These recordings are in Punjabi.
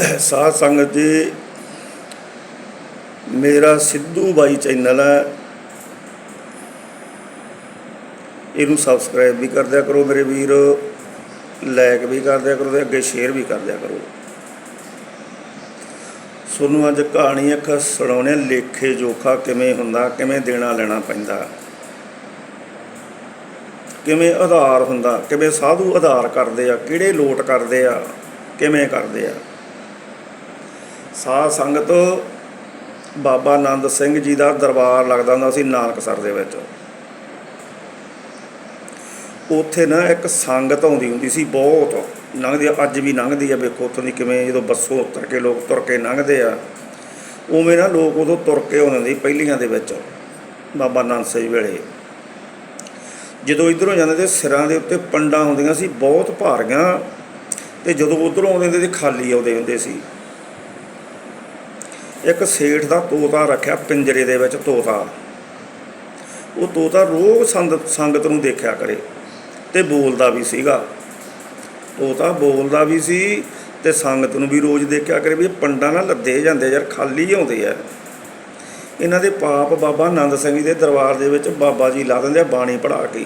ਸਾਧ ਸੰਗਤ ਜੀ, ਮੇਰਾ ਸਿੱਧੂ ਬਾਈ ਚੈਨਲ ਹੈ। ਇਹਨੂੰ ਸਬਸਕ੍ਰਾਈਬ ਵੀ ਕਰ ਦਿਆ ਕਰੋ ਮੇਰੇ ਵੀਰ ਲਾਈਕ ਵੀ ਕਰ ਦਿਆ ਕਰੋ ਤੇ ਅੱਗੇ ਸ਼ੇਅਰ ਵੀ ਕਰ ਦਿਆ ਕਰੋ। ਤੁਹਾਨੂੰ ਅੱਜ ਕਹਾਣੀ ਇੱਕ ਸੁਣਾਉਣੇ ਲੇਖੇ ਜੋਖਾ ਕਿਵੇਂ ਹੁੰਦਾ, ਕਿਵੇਂ ਦੇਣਾ ਲੈਣਾ ਪੈਂਦਾ। ਕਿਵੇਂ ਆਧਾਰ ਹੁੰਦਾ, ਕਿਵੇਂ ਸਾਧੂ ਆਧਾਰ ਕਰਦੇ ਆ, ਕਿਹੜੇ ਲੋਟ ਕਰਦੇ ਆ, ਕਿਵੇਂ ਕਰਦੇ ਆ। ਸਾਧ ਸੰਗਤ ਬਾਬਾ ਆਨੰਦ ਸਿੰਘ ਜੀ ਦਾ ਦਰਬਾਰ ਲੱਗਦਾ ਹੁੰਦਾ ਸੀ ਨਾਨਕਸਰ ਦੇ ਵਿੱਚ। ਉੱਥੇ ਨਾ ਇੱਕ ਸੰਗਤ ਆਉਂਦੀ ਹੁੰਦੀ ਸੀ ਬਹੁਤ ਲੰਘਦੀ ਆ, ਅੱਜ ਵੀ ਲੰਘਦੀ ਆ ਵੇਖੋ ਉੱਥੋਂ ਦੀ ਕਿਵੇਂ ਜਦੋਂ ਬੱਸੋਂ ਉਤਰ ਕੇ ਲੋਕ ਤੁਰ ਕੇ ਲੰਘਦੇ ਆ ਉਵੇਂ ਨਾ ਲੋਕ ਉਦੋਂ ਤੁਰ ਕੇ ਆਉਂਦੇ ਸੀ ਪਹਿਲੀਆਂ ਦੇ ਵਿੱਚ ਬਾਬਾ ਨਾਨਕ ਸਿੰਘ ਵੇਲੇ। ਜਦੋਂ ਇਧਰੋਂ ਜਾਂਦੇ ਤੇ ਸਿਰਾਂ ਦੇ ਉੱਤੇ ਪੰਡਾਂ ਹੁੰਦੀਆਂ ਸੀ ਬਹੁਤ ਭਾਰੀਆਂ ਤੇ ਜਦੋਂ ਉਧਰੋਂ ਆਉਂਦੇ ਹੁੰਦੇ ਤੇ ਖਾਲੀ ਆਉਂਦੇ ਹੁੰਦੇ ਸੀ। ਇੱਕ ਸੇਠ ਦਾ ਤੋਤਾ ਰੱਖਿਆ ਪਿੰਜਰੇ ਦੇ ਵਿੱਚ ਤੋਤਾ। ਉਹ ਤੋਤਾ ਰੋਜ਼ ਸੰਗਤ ਸੰਗਤ ਨੂੰ ਦੇਖਿਆ ਕਰੇ ਤੇ ਬੋਲਦਾ ਵੀ ਸੀਗਾ। ਤੋਤਾ ਬੋਲਦਾ ਵੀ ਸੀ ਤੇ ਸੰਗਤ ਨੂੰ ਵੀ ਰੋਜ਼ ਦੇਖਿਆ ਕਰੇ ਵੀ ਇਹ ਪੰਡਾਂ ਨਾਲ ਲੱਦੇ ਜਾਂਦੇ ਯਾਰ, ਖਾਲੀ ਆਉਂਦੇ ਆ। ਇਹਨਾਂ ਦੇ ਪਾਪ ਬਾਬਾ ਆਨੰਦ ਸਿੰਘ ਜੀ ਦੇ ਦਰਬਾਰ ਦੇ ਵਿੱਚ ਬਾਬਾ ਜੀ ਲਾ ਦਿੰਦੇ ਆ ਬਾਣੀ ਪੜ੍ਹਾ ਕੇ।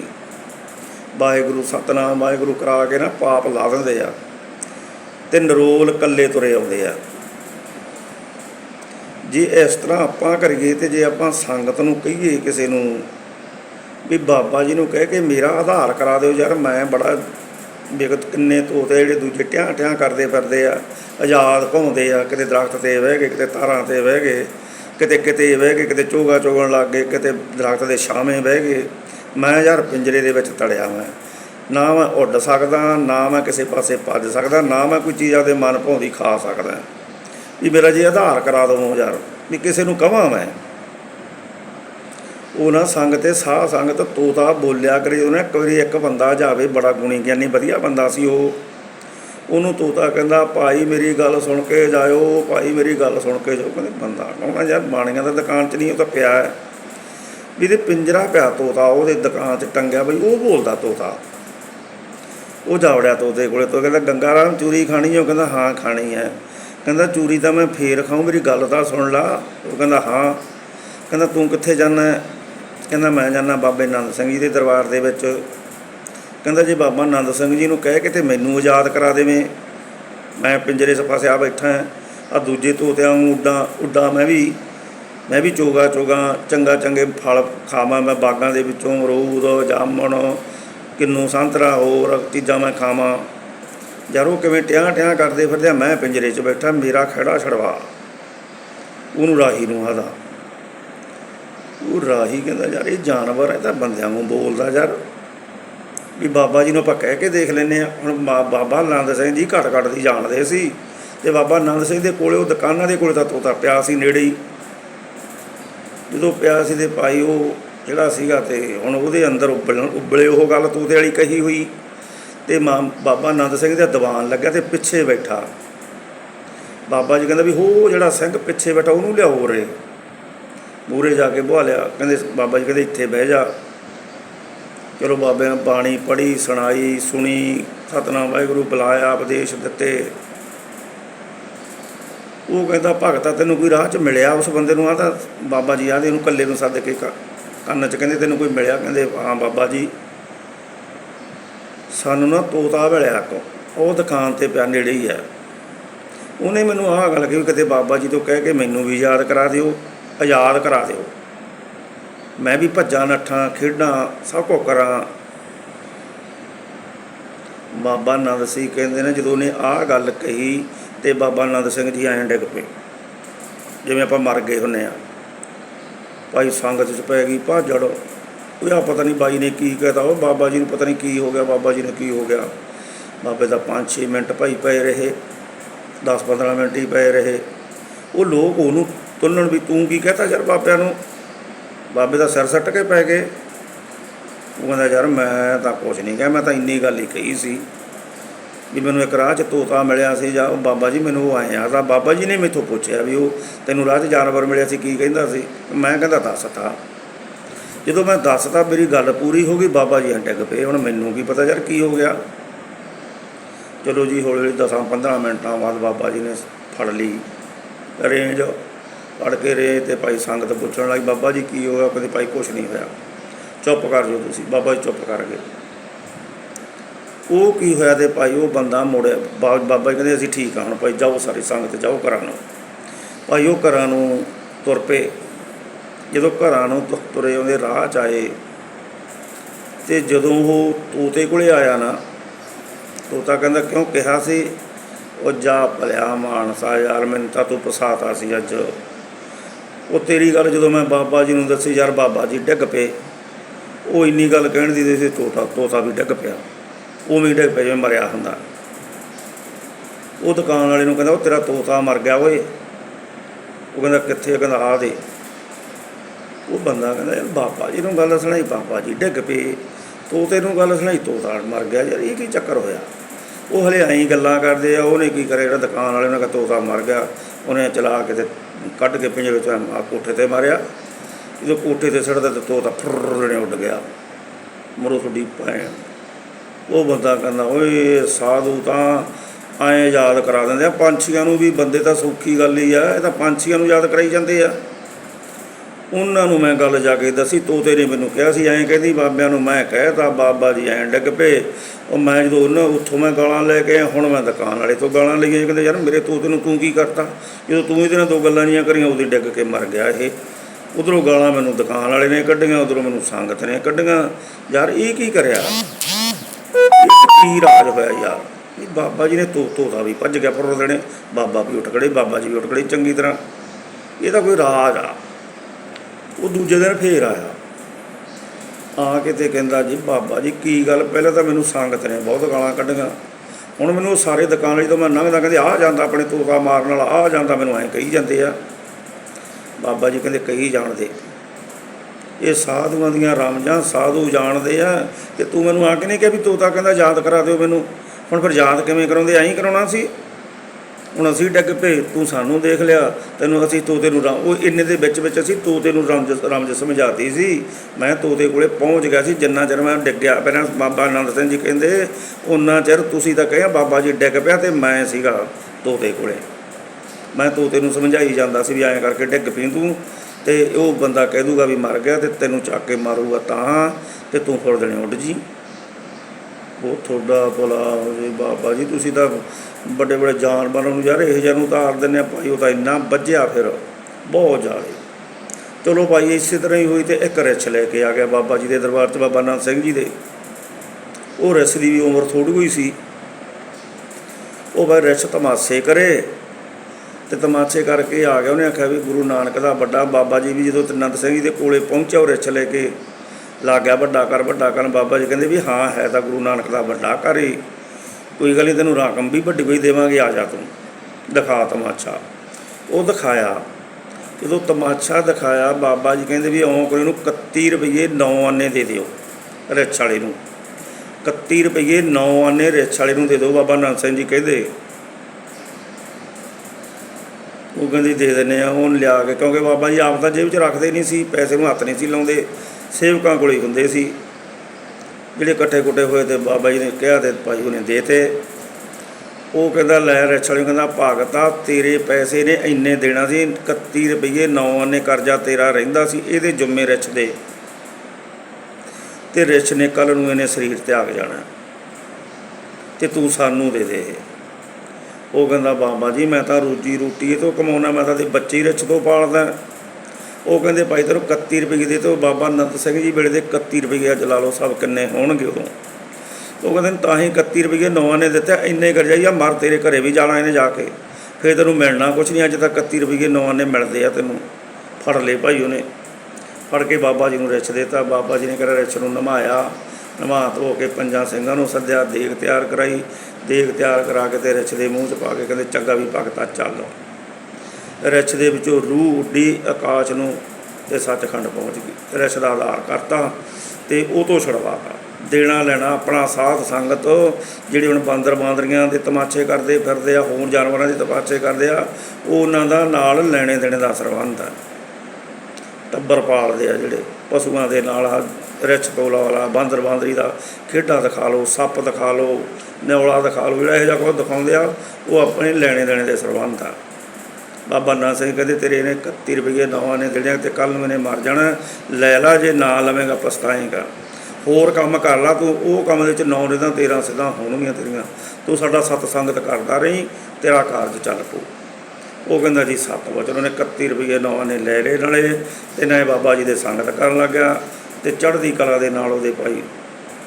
ਵਾਹਿਗੁਰੂ ਸਤਨਾਮ, ਵਾਹਿਗੁਰੂ ਕਰਾ ਕੇ ਨਾ ਪਾਪ ਲਾ ਦਿੰਦੇ ਆ ਤੇ ਨਰੋਲ ਕੱਲੇ ਤੁਰੇ ਆਉਂਦੇ ਆ। ਜੇ ਇਸ ਤਰ੍ਹਾਂ ਆਪਾਂ ਕਰੀਏ ਤੇ ਜੇ ਆਪਾਂ ਸੰਗਤ ਨੂੰ ਕਹੀਏ ਕਿਸੇ ਨੂੰ ਵੀ ਬਾਬਾ ਜੀ ਨੂੰ ਕਹਿ ਕੇ ਮੇਰਾ ਆਧਾਰ ਕਰਾ ਦਿਓ ਯਾਰ, ਮੈਂ ਬੜਾ ਵਿਗਤ ਕਿੰਨੇ ਤੋਤੇ ਜਿਹੜੇ ਦੂਜੇ ਟਿਆਂ ਟਿਆਂ ਕਰਦੇ ਫਿਰਦੇ ਆ, ਆਜ਼ਾਦ ਘੁੰਮਦੇ ਆ, ਕਿਤੇ ਦਰਖਤ ਤੇ ਬਹਿ ਗਏ, ਕਿਤੇ ਤਾਰਾਂ ਤੇ ਬਹਿ ਗਏ, ਕਿਤੇ ਕਿਤੇ ਬਹਿ ਗਏ, ਕਿਤੇ ਚੋਗਾ ਚੋਗਣ ਲੱਗ ਗਏ, ਕਿਤੇ ਦਰਖਤ ਦੇ ਛਾਵੇਂ ਬਹਿ ਗਏ। ਮੈਂ ਯਾਰ ਪਿੰਜਰੇ ਦੇ ਵਿੱਚ ਤੜਿਆ ਮੈਂ ਨਾ ਮੈਂ ਉੱਡ ਸਕਦਾ, ਨਾ ਮੈਂ ਕਿਸੇ ਪਾਸੇ ਭੱਜ ਸਕਦਾ, ਨਾ ਮੈਂ ਕੋਈ ਚੀਜ਼ ਆਪਦੇ ਮਨ ਭਾਉਂਦੀ ਖਾ ਸਕਦਾ। ਵੀ ਮੇਰਾ ਜੇ ਆਧਾਰ ਕਰਾ ਦਵੋ ਯਾਰ, ਵੀ ਕਿਸੇ ਨੂੰ ਕਵਾਂ ਮੈਂ। ਉਹ ਨਾ ਸੰਗ ਤੇ ਸਾਹ ਸੰਗ ਤੇ ਤੋਤਾ ਬੋਲਿਆ ਕਰੇ, ਉਹਨੇ ਇੱਕ ਵਾਰੀ ਇੱਕ ਬੰਦਾ ਜਾਵੇ ਬੜਾ ਗੁਣੀ ਗਿਆਨੀ, ਵਧੀਆ ਬੰਦਾ ਸੀ ਉਹ। ਉਹਨੂੰ ਤੋਤਾ ਕਹਿੰਦਾ, ਭਾਈ ਮੇਰੀ ਗੱਲ ਸੁਣ ਕੇ ਜਾਇਓ, ਭਾਈ ਮੇਰੀ ਗੱਲ ਸੁਣ ਕੇ ਜਾਓ ਕਹਿੰਦੇ, ਬੰਦਾ ਕਹਿੰਦਾ ਯਾਰ? ਬਾਣੀਆਂ ਦਾ ਦੁਕਾਨ 'ਚ ਨਹੀਂ, ਉਹ ਤਾਂ ਪਿਆ ਹੈ। ਵੀ ਇਹਦੇ ਪਿੰਜਰਾ ਪਿਆ ਤੋਤਾ, ਉਹਦੇ ਦੁਕਾਨ 'ਚ ਟੰਗਿਆ ਬਈ, ਉਹ ਬੋਲਦਾ ਤੋਤਾ। ਉਹ ਜਾਵੜਿਆ ਤੋਤੇ ਕੋਲੇ ਤੋਂ ਕਹਿੰਦਾ, ਗੰਗਾ ਰਾਮ, ਚੂਰੀ ਖਾਣੀ ਹੈ? ਉਹ ਕਹਿੰਦਾ, ਹਾਂ, ਖਾਣੀ ਹੈ। ਕਹਿੰਦਾ ਚੂਰੀ ਤਾਂ ਮੈਂ ਫੇਰ ਖਾਉ ਮੇਰੀ ਗੱਲ ਤਾਂ ਸੁਣ ਲਾ। ਉਹ ਕਹਿੰਦਾ, ਹਾਂ। ਕਹਿੰਦਾ, ਤੂੰ ਕਿੱਥੇ ਜਾਣਾ ਕਹਿੰਦਾ, ਮੈਂ ਜਾਣਾ ਬਾਬੇ ਆਨੰਦ ਸਿੰਘ ਜੀ ਦੇ ਦਰਬਾਰ ਦੇ ਵਿੱਚ। ਕਹਿੰਦਾ, ਜੇ ਬਾਬਾ ਆਨੰਦ ਸਿੰਘ ਜੀ ਨੂੰ ਕਹਿ ਕੇ ਤੇ ਮੈਨੂੰ ਆਜ਼ਾਦ ਕਰਾ ਦੇਵੇਂ। ਮੈਂ ਪਿੰਜਰੇ 'ਚ ਫਸਿਆ ਬੈਠਾ ਆ ਦੂਜੇ ਤੋਤਿਆਂ ਨੂੰ ਉੱਡਾਂ ਉੱਡਾਂ ਮੈਂ ਵੀ। ਮੈਂ ਵੀ ਚੋਗਾ ਚੋਗਾ, ਚੰਗਾ ਚੰਗੇ ਫਲ ਖਾਵਾਂ। ਮੈਂ ਬਾਗਾਂ ਦੇ ਵਿੱਚੋਂ ਅਮਰੂਦ ਜਾਮਣ, ਕਿੰਨੂ ਸੰਤਰਾ, ਹੋਰ ਚੀਜ਼ਾਂ ਮੈਂ ਖਾਵਾਂ। ਯਾਰ ਉਹ ਕਿਵੇਂ ਟਿਆਂ ਟਿਆਂ ਕਰਦੇ ਫਿਰਦੇ ਮੈਂ ਪਿੰਜਰੇ 'ਚ ਬੈਠਾ, ਮੇਰਾ ਖੜਾ ਛੜਵਾ। ਉਹਨੂੰ ਰਾਹੀ ਨੂੰ ਆਦਾ ਉਹ ਰਾਹੀ ਕਹਿੰਦਾ, ਯਾਰ, ਇਹ ਜਾਨਵਰ ਹੈ ਤਾਂ ਬੰਦਿਆਂ ਨੂੰ ਬੋਲਦਾ ਯਾਰ। ਵੀ ਬਾਬਾ ਜੀ ਨੂੰ ਆਪਾਂ ਕਹਿ ਕੇ ਦੇਖ ਲੈਨੇ ਆ ਹੁਣ ਬਾਬਾ ਆਨੰਦ ਸਿੰਘ ਜੀ ਘਟ ਘਟ ਦੀ ਜਾਣਦੇ ਸੀ। ਤੇ ਬਾਬਾ ਆਨੰਦ ਸਿੰਘ ਦੇ ਕੋਲੇ, ਉਹ ਦੁਕਾਨਾਂ ਦੇ ਕੋਲੇ ਤਾਂ ਤੋਤਾ ਪਿਆ ਸੀ ਨੇੜੇ ਹੀ। ਜਦੋਂ ਪਿਆ ਸੀ ਤੇ ਭਾਈ ਉਹ ਜਿਹੜਾ ਸੀਗਾ ਤੇ ਹੁਣ ਉਹਦੇ ਅੰਦਰ ਉਬਲ ਉਬਲੇ ਉਹ ਗੱਲ ਤੋਤੇ ਵਾਲੀ ਕਹੀ ਹੋਈ। ਤੇ ਮਾਂ, ਬਾਬਾ ਆਨੰਦ ਸਿੰਘ ਦਾ ਦੀਵਾਨ ਲੱਗਾ ਤੇ ਪਿੱਛੇ ਬੈਠਾ। ਬਾਬਾ ਜੀ ਕਹਿੰਦਾ ਵੀ ਹੋ ਜਿਹੜਾ ਸਿੰਘ ਪਿੱਛੇ ਬੈਠਾ ਉਹਨੂੰ ਲਿਆਓ ਰੇ ਮੂਰੇ ਜਾ ਕੇ ਬੁਹਾ ਲਿਆ। ਕਹਿੰਦੇ ਬਾਬਾ ਜੀ ਕਹਿੰਦੇ ਇੱਥੇ ਬਹਿ ਜਾ। ਚਲੋ ਬਾਬੇ ਨੇ ਬਾਣੀ ਪੜ੍ਹੀ, ਸੁਣਾਈ, ਸੁਣੀ, ਸਤਨਾਮ ਵਾਹਿਗੁਰੂ ਬੁਲਾਇਆ, ਉਪਦੇਸ਼ ਦਿੱਤੇ। ਉਹ ਕਹਿੰਦਾ, ਭਗਤਾ ਤੈਨੂੰ ਕੋਈ ਰਾਹ 'ਚ ਮਿਲਿਆ ਉਸ ਬੰਦੇ ਨੂੰ? ਆ ਤਾਂ ਬਾਬਾ ਜੀ ਆਦੇ ਇਹਨੂੰ ਕੱਲੇ ਨੂੰ ਸੱਦ ਕੇ, ਕੰਨ 'ਚ ਕਹਿੰਦੇ ਤੈਨੂੰ ਕੋਈ ਮਿਲਿਆ? ਕਹਿੰਦੇ, ਹਾਂ ਬਾਬਾ ਜੀ। ਸਾਨੂੰ ਨਾ ਤੋਤਾ ਮਿਲਿਆ ਕੋ ਉਹ ਦੁਕਾਨ ਤੇ ਪਿਆ ਨੇੜੇ ਹੀ ਹੈ ਉਹਨੇ ਮੈਨੂੰ ਆਹ ਗੱਲ ਕਹੀ ਕਿਤੇ ਬਾਬਾ ਜੀ ਤੋਂ ਕਹਿ ਕੇ ਮੈਨੂੰ ਵੀ ਯਾਦ ਕਰਾ ਦਿਓ, ਆਜ਼ਾਦ ਕਰਾ ਦਿਓ। ਮੈਂ ਵੀ ਭੱਜਾਂ, ਨੱਠਾਂ, ਖੇਡਾਂ, ਸਭ ਕੁਝ ਕਰਾਂ। ਬਾਬਾ ਨੰਦ ਸਿੰਘ ਕਹਿੰਦੇ ਨੇ, ਜਦੋਂ ਉਹਨੇ ਆਹ ਗੱਲ ਕਹੀ ਤੇ ਬਾਬਾ ਨੰਦ ਸਿੰਘ ਜੀ ਐਂ ਡਿੱਗ ਪਏ। ਜਿਵੇਂ ਆਪਾਂ ਮਰ ਗਏ ਹੁੰਨੇ ਆ। ਭਾਈ ਸੰਗਤ ਚ ਪੈ ਗਈ ਭਾਜੜ। ਉਹ ਆ ਪਤਾ ਨਹੀਂ ਬਾਈ ਨੇ ਕੀ ਕਹਤਾ, ਉਹ ਬਾਬਾ ਜੀ ਨੂੰ ਪਤਾ ਨਹੀਂ ਕੀ ਹੋ ਗਿਆ, ਬਾਬਾ ਜੀ ਨੂੰ ਕੀ ਹੋ ਗਿਆ। ਬਾਬੇ ਦਾ 5-6 ਮਿੰਟ ਭਾਈ ਪਏ ਰਹੇ 10-15 ਮਿੰਟ ਹੀ ਪਏ ਰਹੇ। ਉਹ ਲੋਕ ਉਹਨੂੰ ਤੁੰਨਣ ਵੀ ਤੂੰ ਕੀ ਕਹਤਾ ਯਾਰ ਬਾਬਿਆਂ ਨੂੰ? ਬਾਬੇ ਦਾ ਸਿਰ ਸੱਟ ਕੇ ਪੈ ਗਏ। ਉਹ ਕਹਿੰਦਾ ਯਾਰ ਮੈਂ ਤਾਂ ਕੁਝ ਨਹੀਂ ਕਿਹਾ, ਮੈਂ ਤਾਂ ਇੰਨੀ ਗੱਲ ਹੀ ਕਹੀ ਸੀ ਵੀ ਮੈਨੂੰ ਇੱਕ ਰਾਹ 'ਚ ਤੋਤਾ ਮਿਲਿਆ ਸੀ ਜਾਂ ਉਹ ਬਾਬਾ ਜੀ ਮੈਨੂੰ ਉਹ ਆਏ ਆ ਤਾਂ ਬਾਬਾ ਜੀ ਨੇ ਮੈਥੋਂ ਪੁੱਛਿਆ ਵੀ ਉਹ ਤੈਨੂੰ ਰਾਹ 'ਚ ਜਾਨਵਰ ਮਿਲਿਆ ਸੀ, ਕੀ ਕਹਿੰਦਾ ਸੀ? ਮੈਂ ਕਹਿੰਦਾ ਦੱਸਤਾ ਜਦੋਂ ਮੈਂ ਦੱਸਤਾ ਮੇਰੀ ਗੱਲ ਪੂਰੀ ਹੋ ਗਈ, ਬਾਬਾ ਜੀ ਡਿੱਗ ਪਏ। ਹੁਣ ਮੈਨੂੰ ਵੀ ਪਤਾ ਯਾਰ ਕੀ ਹੋ ਗਿਆ। ਚਲੋ ਜੀ ਹੌਲੀ ਹੌਲੀ 10 15 ਮਿੰਟਾਂ ਬਾਅਦ ਬਾਬਾ ਜੀ ਨੇ ਫੜ ਲਈ ਰੇਂਜ, ਫੜ ਕੇ ਰੇ ਤੇ ਭਾਈ ਸੰਗਤ ਪੁੱਛਣ ਲੱਗੀ, ਬਾਬਾ ਜੀ ਕੀ ਹੋਇਆ ਕਹਿੰਦੇ ਭਾਈ ਕੁਛ ਨਹੀਂ ਹੋਇਆ। ਚੁੱਪ ਕਰ ਜਾਓ ਤੁਸੀਂ। ਬਾਬਾ ਜੀ ਚੁੱਪ ਕਰ ਗਏ। ਉਹ ਕੀ ਹੋਇਆ ਤੇ ਭਾਈ, ਉਹ ਬੰਦਾ ਮੁੜਿਆ ਬਾ- ਬਾਬਾ ਜੀ ਕਹਿੰਦੇ ਅਸੀਂ ਠੀਕ ਆ ਹੁਣ ਭਾਈ, ਜਾਓ ਸਾਰੀ ਸੰਗਤ, ਜਾਓ ਘਰਾਂ ਨੂੰ। ਭਾਈ ਉਹ ਘਰਾਂ ਨੂੰ ਤੁਰ ਪਏ। ਜਦੋਂ ਘਰਾਂ ਨੂੰ ਤੁਰੇ ਉਹਦੇ ਰਾਹ ਚ ਆਏ ਤੇ ਜਦੋਂ ਉਹ ਤੋਤੇ ਕੋਲੇ ਆਇਆ ਨਾ, ਤੋਤਾ ਕਹਿੰਦਾ, ਕਿਉਂ ਕਿਹਾ ਸੀ? ਉਹ ਜਾ ਭਲਿਆ ਮਾਨਸਾ ਯਾਰ, ਮੈਨੂੰ ਤਾਂ ਤੂੰ ਪਸਾਤਾ ਸੀ ਅੱਜ। ਉਹ ਤੇਰੀ ਗੱਲ ਜਦੋਂ ਮੈਂ ਬਾਬਾ ਜੀ ਨੂੰ ਦੱਸੀ, ਯਾਰ ਬਾਬਾ ਜੀ ਡਿੱਗ ਪਏ। ਉਹ ਇੰਨੀ ਗੱਲ ਕਹਿਣ ਦੀ ਦੇ ਸੀ, ਤੋਤਾ ਤੋਤਾ ਵੀ ਡਿੱਗ ਪਿਆ। ਉਹ ਵੀ ਡਿੱਗ ਪਿਆ ਜਿਵੇਂ ਮਰਿਆ ਹੁੰਦਾ। ਉਹ ਦੁਕਾਨ ਵਾਲੇ ਨੂੰ ਕਹਿੰਦਾ, ਉਹ ਤੇਰਾ ਤੋਤਾ ਮਰ ਗਿਆ ਓਏ। ਉਹ ਕਹਿੰਦਾ, ਕਿੱਥੇ ਕਹਿੰਦਾ ਆ ਦੇ ਉਹ ਬੰਦਾ ਕਹਿੰਦਾ, ਯਾਰ ਬਾਬਾ ਜੀ ਨੂੰ ਗੱਲ ਸੁਣਾਈ, ਬਾਬਾ ਜੀ ਡਿੱਗ ਪਏ। ਤੋਤੇ ਨੂੰ ਗੱਲ ਸੁਣਾਈ ਤੋਤਾ ਮਰ ਗਿਆ ਯਾਰ, ਇਹ ਕੀ ਚੱਕਰ ਹੋਇਆ? ਉਹ ਹਲੇ ਐਂ ਗੱਲਾਂ ਕਰਦੇ ਆ, ਉਹਨੇ ਕੀ ਕਰਿਆ? ਜਿਹੜਾ ਦੁਕਾਨ ਵਾਲੇ ਨੇ ਕਿਹਾ ਤੋਤਾ ਮਰ ਗਿਆ। ਉਹਨੇ ਚਲਾ ਕੇ ਤੇ ਕੱਢ ਕੇ ਪਿੰਜਰੇ ਚ ਆ ਕੋਠੇ ਤੇ ਮਾਰਿਆ। ਜਦੋਂ ਕੋਠੇ ਤੇ ਸੜਦਾ ਤੇ ਤੋਤਾ ਫੁਰ ਉੱਡ ਗਿਆ। ਮਰੋ ਤੁਹਾਡੀ ਭੈਣ। ਉਹ ਬੰਦਾ ਕਹਿੰਦਾ, ਓਏ ਸਾਧੂ ਤਾਂ ਐਂ ਯਾਦ ਕਰਾ ਦਿੰਦੇ ਆ, ਪੰਛੀਆਂ ਨੂੰ ਵੀ ਬੰਦੇ ਤਾਂ ਸੌਖੀ ਗੱਲ ਹੀ ਆ, ਇਹ ਤਾਂ ਪੰਛੀਆਂ ਨੂੰ ਯਾਦ ਕਰਾਈ ਜਾਂਦੇ ਆ। ਉਹਨਾਂ ਨੂੰ ਮੈਂ ਗੱਲ ਜਾ ਕੇ ਦੱਸੀ ਤੋਤੇ ਨੇ ਮੈਨੂੰ ਕਿਹਾ ਸੀ ਐਂ ਕਹਿੰਦੀ ਬਾਬਿਆਂ ਨੂੰ ਮੈਂ ਕਹਿਤਾ ਬਾਬਾ ਜੀ ਐਂ ਡਿੱਗ ਪਏ। ਉਹ ਮੈਂ ਜਦੋਂ ਉਹਨਾਂ ਉੱਥੋਂ ਮੈਂ ਗਾਲਾਂ ਲੈ ਕੇ ਆਇਆ, ਹੁਣ ਮੈਂ ਦੁਕਾਨ ਵਾਲੇ ਤੋਂ ਗਾਲਾਂ ਲਈਆਂ। ਕਹਿੰਦੇ ਯਾਰ ਮੇਰੇ ਤੋਤੇ ਨੂੰ ਤੂੰ ਕੀ ਕਰਤਾ? ਜਦੋਂ ਤੂੰ ਇਹਦੇ ਨਾਲ ਦੋ ਗੱਲਾਂ ਨਹੀਂ ਕਰੀਆਂ ਉਹਦੀ ਡਿੱਗ ਕੇ ਮਰ ਗਿਆ ਇਹ। ਉਧਰੋਂ ਗਾਲਾਂ ਮੈਨੂੰ ਦੁਕਾਨ ਵਾਲੇ ਨੇ ਕੱਢੀਆਂ ਉਧਰੋਂ ਮੈਨੂੰ ਸੰਗਤ ਨੇ ਕੱਢੀਆਂ। ਯਾਰ ਇਹ ਕੀ ਕਰਿਆ? ਕੀ ਰਾਜ ਹੋਇਆ ਯਾਰ? ਇਹ ਬਾਬਾ ਜੀ ਨੇ ਤੋ ਤੋਤਾ ਵੀ ਭੱਜ ਗਿਆ ਫੁਰ ਦੇਣੇ। ਬਾਬਾ ਵੀ ਉੱਠ ਖੜੇ ਬਾਬਾ ਜੀ ਵੀ ਉੱਠ ਖੜੇ ਚੰਗੀ ਤਰ੍ਹਾਂ। ਇਹ ਤਾਂ ਕੋਈ ਰਾਜ ਆ। ਉਹ ਦੂਜੇ ਦਿਨ ਫੇਰ ਆਇਆ। ਆ ਕੇ ਤੇ ਕਹਿੰਦਾ, ਜੀ ਬਾਬਾ ਜੀ, ਕੀ ਗੱਲ? ਪਹਿਲਾਂ ਤਾਂ ਮੈਨੂੰ ਸੰਗਤ ਨੇ ਬਹੁਤ ਗਾਲਾਂ ਕੱਢੀਆਂ। ਹੁਣ ਮੈਨੂੰ ਉਹ ਸਾਰੇ ਦੁਕਾਨ ਵਾਲੀ ਤੋਂ ਮੈਂ ਲੰਘਦਾ, ਕਹਿੰਦੇ, ਆ ਜਾਂਦਾ ਆਪਣੇ ਤੋਤਾ ਮਾਰਨ ਵਾਲਾ, ਆ ਜਾਂਦਾ ਮੈਨੂੰ ਐਂ ਕਹੀ ਜਾਂਦੇ ਆ। ਬਾਬਾ ਜੀ ਕਹਿੰਦੇ, ਕਹੀ ਜਾਣਦੇ। ਇਹ ਸਾਧੂਆਂ ਦੀਆਂ ਰਮਜਾਂ ਸਾਧੂ ਜਾਣਦੇ ਆ ਤੇ ਤੂੰ ਮੈਨੂੰ ਆ ਕੇ ਨਹੀਂ ਕਿਹਾ ਵੀ ਤੋਤਾ ਕਹਿੰਦਾ ਯਾਦ ਕਰਾ ਦਿਓ ਮੈਨੂੰ? ਹੁਣ ਫਿਰ ਯਾਦ ਕਿਵੇਂ ਕਰਾਉਂਦੇ? ਐਂ ਹੀ ਕਰਾਉਣਾ ਸੀ। ਹੁਣ ਅਸੀਂ ਡਿੱਗ ਪਏ, ਤੂੰ ਸਾਨੂੰ ਦੇਖ ਲਿਆ, ਤੈਨੂੰ ਅਸੀਂ ਤੋਤੇ ਨੂੰ ਰਾਮ ਉਹ ਇੰਨੇ ਦੇ ਵਿੱਚ ਵਿੱਚ ਅਸੀਂ ਤੋਤੇ ਨੂੰ ਰਮਜ ਰਮਜ ਸਮਝਾਤੀ ਸੀ। ਮੈਂ ਤੋਤੇ ਕੋਲੇ ਪਹੁੰਚ ਗਿਆ ਸੀ, ਜਿੰਨਾ ਚਿਰ ਮੈਂ ਡਿੱਗਿਆ। ਪਹਿਲਾਂ ਬਾਬਾ ਆਨੰਦ ਸਿੰਘ ਜੀ ਕਹਿੰਦੇ ਉਹਨਾਂ ਚਿਰ ਤੁਸੀਂ ਤਾਂ ਕਹਿਆ ਬਾਬਾ ਜੀ ਡਿੱਗ ਪਿਆ ਤੇ ਮੈਂ ਸੀਗਾ ਤੋਤੇ ਕੋਲੇ। ਮੈਂ ਤੋਤੇ ਨੂੰ ਸਮਝਾਈ ਜਾਂਦਾ ਸੀ ਵੀ ਐਂ ਕਰਕੇ ਡਿੱਗ ਪਈ ਤੂੰ ਤੇ ਉਹ ਬੰਦਾ ਕਹਿ ਦੂਗਾ ਵੀ ਮਰ ਗਿਆ ਤੇ ਤੈਨੂੰ ਚੱਕ ਕੇ ਮਾਰੂਗਾ ਤਾਂ, ਤੇ ਤੂੰ ਫੁਰ ਦੇਣੇ ਉੱਡ ਜੀ। ਉਹ ਤੁਹਾਡਾ ਭਲਾ ਹੋ ਬਾਬਾ ਜੀ, ਤੁਸੀਂ ਤਾਂ ਵੱਡੇ ਵੱਡੇ ਜਾਨਵਰਾਂ ਨੂੰ ਯਾਰ ਇਹ ਜਿਹਾ ਨੂੰ ਉਤਾਰ ਦਿੰਦੇ ਆ, ਭਾਈ ਉਹ ਤਾਂ ਇੰਨਾ ਵੱਜਿਆ ਫਿਰ, ਬਹੁਤ ਜ਼ਿਆਦਾ। ਚਲੋ ਭਾਈ ਇਸੇ ਤਰ੍ਹਾਂ ਹੀ ਹੋਈ ਤੇ ਇੱਕ ਰਿਛ ਲੈ ਕੇ ਆ ਗਿਆ ਬਾਬਾ ਜੀ ਦੇ ਦਰਬਾਰ 'ਚ, ਬਾਬਾ ਨਾਨਕ ਸਿੰਘ ਜੀ ਦੇ। ਉਹ ਰਿਛ ਦੀ ਵੀ ਉਮਰ ਥੋੜੀ ਹੋਈ ਸੀ। ਉਹ ਭਾਈ ਰਿਛ ਤਮਾਸ਼ੇ ਕਰੇ ਤੇ ਤਮਾਸ਼ੇ ਕਰਕੇ ਆ ਗਿਆ, ਉਹਨੇ ਆਖਿਆ ਵੀ ਗੁਰੂ ਨਾਨਕ ਦਾ ਵੱਡਾ ਬਾਬਾ ਜੀ ਵੀ ਜਦੋਂ ਤਨੰਦ ਸਿੰਘ ਜੀ ਦੇ ਕੋਲੇ ਪਹੁੰਚਿਆ, ਉਹ ਰਿਛ ਲੈ ਕੇ ਲੱਗ ਗਿਆ ਵੱਡਾ ਕਰ ਵੱਡਾ ਕਰ ਬਾਬਾ ਜੀ ਕਹਿੰਦੇ ਵੀ ਹਾਂ, ਹੈ ਤਾਂ ਗੁਰੂ ਨਾਨਕ ਦਾ ਵੱਡਾ ਕਰ ਹੀ ਕੋਈ ਗੱਲ ਨਹੀਂ ਤੈਨੂੰ ਰਕਮ ਵੀ ਵੱਡੀ ਕੋਈ ਦੇਵਾਂਗੇ, ਆ ਜਾ ਤੂੰ। ਦਿਖਾ ਤਮਾਸ਼ਾ। ਉਹ ਦਿਖਾਇਆ। ਜਦੋਂ ਤਮਾਸ਼ਾ ਦਿਖਾਇਆ, ਬਾਬਾ ਜੀ ਕਹਿੰਦੇ ਵੀ ਔਂ ਕੋਈ ਨੂੰ 31 ਰੁਪਏ 9 ਆਨੇ ਦੇ ਦਿਓ, ਰਿਛ ਵਾਲੇ ਨੂੰ। 31 ਰੁਪਏ 9 ਆਨੇ ਰਿਛ ਵਾਲੇ ਨੂੰ ਦੇ ਦਿਓ, ਬਾਬਾ ਨਾਨਕ ਸਿੰਘ ਜੀ ਕਹਿੰਦੇ। ਉਹ ਕਹਿੰਦੇ ਦੇ ਦਿੰਦੇ ਆ, ਉਹਨ ਲਿਆ ਕੇ, ਕਿਉਂਕਿ ਬਾਬਾ ਜੀ ਆਪ ਤਾਂ ਜੇਬ 'ਚ ਰੱਖਦੇ ਨਹੀਂ ਸੀ, ਪੈਸੇ ਨੂੰ ਹੱਥ ਨਹੀਂ ਸੀ ਲਾਉਂਦੇ। ਸੇਵਕਾਂ ਕੋਲ ਹੀ ਹੁੰਦੇ ਸੀ। ਜਿਹੜੇ ਇਕੱਠੇ ਕੁੱਟੇ ਹੋਏ ਤੇ ਬਾਬਾ ਜੀ ਨੇ ਕਿਹਾ ਤੇ ਭਾਈ ਉਹਨੇ ਦੇਤੇ। ਉਹ ਕਹਿੰਦਾ, ਲੈ ਰਛੜੀ ਕਹਿੰਦਾ, ਭਗਤਾ, ਤੇਰੇ ਪੈਸੇ ਨੇ ਇੰਨੇ ਦੇਣਾ ਸੀ 31 ਰੁਪਏ 9 ਆਨੇ ਕਰਜ਼ਾ ਤੇਰਾ ਰਹਿੰਦਾ ਸੀ, ਇਹਦੇ ਜੁੰਮੇ ਰਿਛ ਦੇ। ਤੇ ਰਿਛ ਨੇ ਕੱਲ ਨੂੰ ਇਹਨੇ ਸਰੀਰ ਤਿਆਗ ਜਾਣਾ। ਤੇ ਤੂੰ ਸਾਨੂੰ ਦੇ ਦੇ। ਉਹ ਕਹਿੰਦਾ, ਬਾਬਾ ਜੀ, ਮੈਂ ਤਾਂ ਰੋਜੀ ਰੋਟੀ ਇਹ ਤੋਂ ਕਮਾਉਣਾ, ਮੈਂ ਤਾਂ ਤੇ ਬੱਚੇ ਹੀ ਰਿਛ ਤੋਂ ਪਾਲਦਾ। ਉਹ ਕਹਿੰਦੇ ਭਾਈ ਤੈਨੂੰ 31 ਰੁਪਏ ਦੇ ਤੇ ਬਾਬਾ ਅਨੰਦ ਸਿੰਘ ਜੀ ਵੇਲੇ ਦੇ 31 ਰੁਪਏ ਅੱਜ ਲਾ ਲਓ, ਸਭ ਕਿੰਨੇ ਹੋਣਗੇ ਉਦੋਂ। ਉਹ ਕਹਿੰਦੇ ਤਾਂ ਹੀ 31 ਰੁਪਏ ਨੌਵਾਂ ਨੇ ਦਿੱਤਾ, ਇੰਨੇ ਕਰ ਜਾਈਆ ਮਰ ਤੇਰੇ ਘਰੇ ਵੀ ਜਾਣਾ ਇਹਨੇ ਜਾ ਕੇ। ਫੇਰ ਤੈਨੂੰ ਮਿਲਣਾ ਕੁਛ ਨਹੀਂ, ਅੱਜ ਤੱਕ 31 ਰੁਪਏ ਨੌਵਾਂ ਨੇ ਮਿਲਦੇ ਆ ਤੈਨੂੰ। ਫੜ ਲਏ ਭਾਈ ਉਹਨੇ। ਫੜ ਕੇ ਬਾਬਾ ਜੀ ਨੂੰ ਰਿਛ ਦਿੱਤਾ, ਬਾਬਾ ਜੀ ਨੇ ਕਿਹਾ ਰਿਛ ਨੂੰ ਨਮਾਇਆ। ਨਮਾ ਧੋ ਕੇ ਪੰਜਾਂ ਸਿੰਘਾਂ ਨੂੰ ਸੱਦਿਆ, ਦੇਗ ਤਿਆਰ ਕਰਾਈ। ਦੇਗ ਤਿਆਰ ਕਰਾ ਕੇ ਤੇ ਰਿਛ ਦੇ ਮੂੰਹ 'ਚ ਪਾ ਕੇ ਕਹਿੰਦੇ, ਚੰਗਾ ਵੀ ਭਗਤਾ ਚੱਲ। ਰਿਛ ਦੇ ਵਿੱਚੋਂ ਰੂਹ ਉੱਡੀ, ਆਕਾਸ਼ ਨੂੰ ਤੇ ਸੱਚਖੰਡ ਪਹੁੰਚ ਗਈ। ਰਿਛ ਦਾ ਆਧਾਰ ਕਰਤਾ ਤੇ ਉਹ ਤੋਂ ਛੜਵਾਤਾ ਦੇਣਾ ਲੈਣਾ ਆਪਣਾ ਸਾਥ ਸੰਗਤ, ਜਿਹੜੇ ਹੁਣ ਬਾਂਦਰ ਬਾਂਦਰੀਆਂ ਦੇ ਤਮਾਸ਼ੇ ਕਰਦੇ ਫਿਰਦੇ ਆ, ਹੋਰ ਜਾਨਵਰਾਂ ਦੇ ਤਮਾਸ਼ੇ ਕਰਦੇ ਆ, ਉਹ ਉਹਨਾਂ ਦਾ ਨਾਲ ਲੈਣੇ ਦੇਣੇ ਦਾ ਸਰਬੰਧ ਆ। ਟੱਬਰ ਪਾਲਦੇ ਆ ਜਿਹੜੇ ਪਸ਼ੂਆਂ ਦੇ ਨਾਲ ਆ ਰਿਛ ਤੋਲਾ ਵਾਲਾ, ਬਾਂਦਰ ਬਾਂਦਰੀ ਦਾ ਖੇਡਾਂ ਦਿਖਾ ਲਓ, ਸੱਪ ਦਿਖਾ ਲਓ ਨਿਉਲਾ ਦਿਖਾ ਲਓ, ਜਿਹੜਾ ਇਹੋ ਜਿਹਾ ਕੁਝ ਦਿਖਾਉਂਦੇ ਆ, ਉਹ ਆਪਣੇ ਲੈਣੇ ਦੇਣੇ ਦੇ ਸਰਬੰਧ ਆ। ਬਾਬਾ ਨਾਨਕ ਸਿੰਘ ਕਹਿੰਦੇ, ਤੇਰੇ ਨੇ 31 ਰੁਪਏ ਨਵਾਂ ਨੇ ਦੇਣਿਆ ਤੇ ਕੱਲ ਮੈਨੇ ਮਰ ਜਾਣਾ। ਲੈ ਲਾ, ਜੇ ਨਾ ਲਵੇਂਗਾ ਪਛਤਾਏਗਾ। ਹੋਰ ਕੰਮ ਕਰ ਲਾ ਤੂੰ, ਉਹ ਕੰਮ ਦੇ ਵਿੱਚ 9 ਨੇ ਤਾਂ 13 ਸਿੱਧਾਂ ਹੋਣਗੀਆਂ ਤੇਰੀਆਂ। ਤੂੰ ਸਾਡਾ ਸਤ ਸੰਗਤ ਕਰਦਾ ਰਹੀਂ, ਤੇਰਾ ਕਾਰਜ ਚੱਲ ਪਊ। ਉਹ ਕਹਿੰਦਾ, ਜੀ, ਸੱਤ ਵਚਨ ਉਹਨੇ 31 ਰੁਪਏ ਨੌਵਾਂ ਨੇ ਲੈ ਲਏ ਨਾਲੇ। ਤੇ ਨਾਲੇ ਬਾਬਾ ਜੀ ਦੇ ਸੰਗਤ ਕਰਨ ਲੱਗਿਆ ਤੇ ਚੜ੍ਹਦੀ ਕਲਾ ਦੇ ਨਾਲ ਉਹਦੇ ਭਾਈ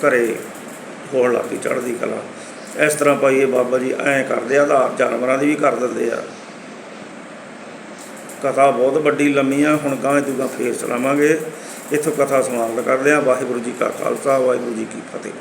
ਘਰੇ ਹੋਣ ਲੱਗ ਗਈ ਚੜ੍ਹਦੀ ਕਲਾ। ਇਸ ਤਰ੍ਹਾਂ ਭਾਈ ਇਹ ਬਾਬਾ ਜੀ ਐਂ ਕਰਦੇ ਆ, ਆਧਾਰ ਜਾਨਵਰਾਂ ਦੀ ਵੀ ਕਰ ਦਿੰਦੇ ਆ। ਕਥਾ ਬਹੁਤ ਵੱਡੀ ਲੰਮੀ ਆ ਹੁਣ ਗਾਂ ਦੂਗਾ ਫੇਰ ਚਲਾਵਾਂਗੇ। ਇੱਥੋਂ ਕਥਾ ਸਮਾਪਤ ਕਰਦੇ ਆ ਵਾਹਿਗੁਰੂ ਜੀ ਕਾ ਖਾਲਸਾ, ਵਾਹਿਗੁਰੂ ਜੀ ਕੀ ਫਤਿਹ।